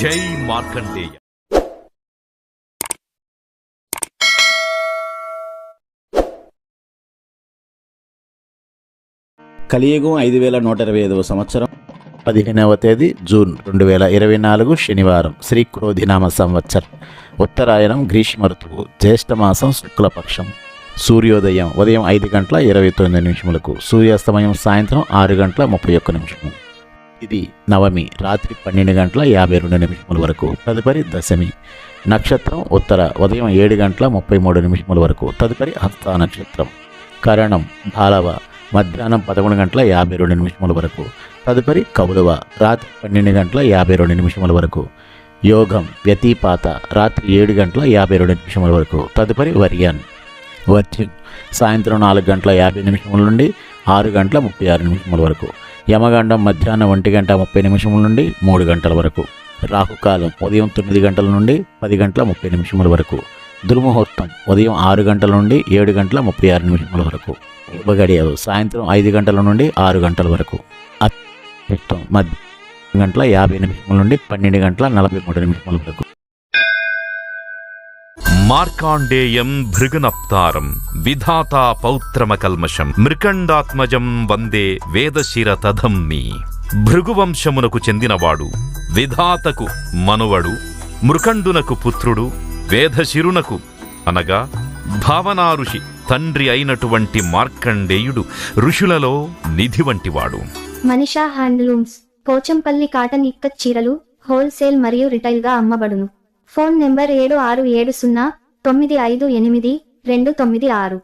జై మార్కండేయ. కలియుగం ఐదు వేల నూట ఇరవై ఐదవ సంవత్సరం పదిహేనవ తేదీ జూన్ రెండు వేల ఇరవై నాలుగు శనివారం శ్రీ క్రోధినామ సంవత్సరం. ఉత్తరాయణం గ్రీష్మ ఋతువు జ్యేష్ఠమాసం శుక్లపక్షం. సూర్యోదయం ఉదయం ఐదు గంటల ఇరవై తొమ్మిది నిమిషములకు సూర్యాస్తమయం సాయంత్రం ఆరు గంటల ముప్పై ఒక్క నిమిషము. ఇది నవమి రాత్రి పన్నెండు గంటల యాభై రెండు నిమిషముల వరకు. తదుపరి దశమి నక్షత్రం ఉత్తర ఉదయం ఏడు గంటల ముప్పై మూడు నిమిషముల వరకు. తదుపరి హస్త నక్షత్రం కరణం బాలవ మధ్యాహ్నం పదకొండు గంటల యాభై రెండు నిమిషముల వరకు. తదుపరి కౌలవ రాత్రి పన్నెండు గంటల యాభై రెండు నిమిషముల వరకు. యోగం వ్యతిపాత రాత్రి ఏడు గంటల యాభై రెండు నిమిషముల వరకు. తదుపరి వర్యాన్ వర్జిన్ సాయంత్రం నాలుగు గంటల యాభై నిమిషముల నుండి ఆరు గంటల ముప్పై ఆరు నిమిషముల వరకు. యమగండం మధ్యాహ్నం ఒంటి గంట ముప్పై నిమిషముల నుండి మూడు గంటల వరకు. రాహుకాలం ఉదయం తొమ్మిది గంటల నుండి పది గంటల ముప్పై నిమిషముల వరకు. దుర్ముహూర్తం ఉదయం ఆరు గంటల నుండి ఏడు గంటల ముప్పై ఆరు నిమిషముల వరకు. శుభగడియలు సాయంత్రం ఐదు గంటల నుండి ఆరు గంటల వరకు. అత్యుత్తం మధ్య గంటల యాభై నిమిషముల నుండి పన్నెండు గంటల నలభై మూడు నిమిషముల వరకు. మార్కాండేయం భృగునప్తారం విధాతా పౌత్రమకల్మషం మృకండాత్మజం వందే వేదశిర తధమ్మి భృగువంశమునకు చెందినవాడు విధాతకు మనువడు మృకండునకు పుత్రుడు వేదశిరునకు అనగా భావనా ఋషి తండ్రి అయినటువంటి మార్కండేయుడు ఋషులలో నిధి వంటివాడు. మనిషా హ్యాండ్లూమ్స్ పోచంపల్లి కాటన్ ఇక్కత్ చీరలు హోల్సేల్ మరియు రిటైల్గా అమ్మబడును. ఫోన్ నెంబర్ ఏడు ఆరు ఏడు సున్నా తొమ్మిది ఐదు ఎనిమిది రెండు తొమ్మిది ఆరు